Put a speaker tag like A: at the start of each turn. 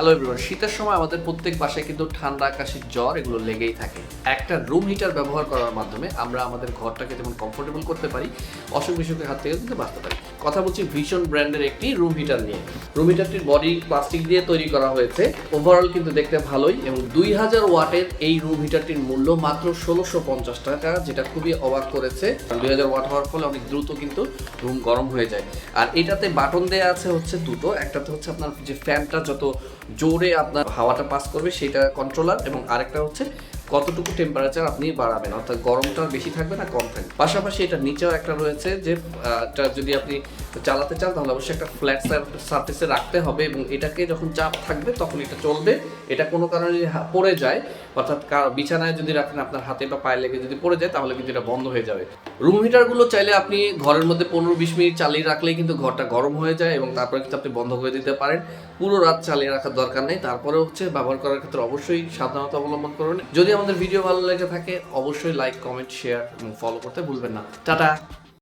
A: Hello everyone শীতের সময় আমাদের প্রত্যেক বাসায় কিন্তু ঠান্ডা কাশির জ্বর এগুলো লেগেই থাকে। একটা রুম হিটার ব্যবহার করার মাধ্যমে আমরা আমাদের ঘরটাকে যেমন কমফোর্টেবল করতে পারি অসুখ বিসুখের হাত থেকে কিন্তু বাঁচতে পারি। কথা বলছি ভীষণ ব্র্যান্ডের একটি রুম হিটার নিয়ে। রুম হিটারটির বডি প্লাস্টিক দিয়ে তৈরি করা হয়েছে। ওভারঅল কিন্তু দেখতে ভালোই এবং দুই হাজার ওয়াটের এই রুম হিটারটির মূল্য মাত্র ষোলোশো পঞ্চাশ টাকা, যেটা খুবই অবাক করেছে। দুই হাজার ওয়াট হওয়ার ফলে অনেক দ্রুত কিন্তু রুম গরম হয়ে যায়। আর এটাতে বাটন দেয়া আছে হচ্ছে দুটো। একটাতে হচ্ছে আপনার যে ফ্যানটা যত জোরে আপনার হাওয়াটা পাস করবে, সেটা কন্ট্রোলার এবং আরেকটা হচ্ছে কতটুকু টেম্পারেচার আপনি বাড়াবেন? অর্থাৎ গরমটা বেশি থাকবে না কম থাকবে? পাশাপাশি এটা নিচেও একটা রয়েছে যে যদি আপনি চালাতে চান তাহলে অবশ্যই একটা ফ্ল্যাট সার্ফেসে রাখতে হবে এবং এটাকে যখন চাপ থাকবে তখন এটা চলবে। এটা কোনো কারণে পড়ে যায়। অর্থাৎ বিছানায় যদি রাখেন আপনার হাতে বা পায়ে লেগে যদি পড়ে যায়, তাহলে কিন্তু এটা বন্ধ হয়ে যাবে। রুম হিটারগুলো চাইলে আপনি ঘরের মধ্যে পনেরো বিশ মিনিট চালিয়ে রাখলেই কিন্তু ঘরটা গরম হয়ে যায় এবং তারপরে কিন্তু আপনি বন্ধ করে দিতে পারেন। পুরো রাত চালিয়ে রাখার দরকার নেই। তারপরে হচ্ছে ব্যবহার করার ক্ষেত্রে অবশ্যই সাবধানতা অবলম্বন করবেন যদি আমাদের ভিডিও ভালো লেগে থাকে, অবশ্যই লাইক কমেন্ট শেয়ার এবং ফলো করতে ভুলবেন না। টাটা!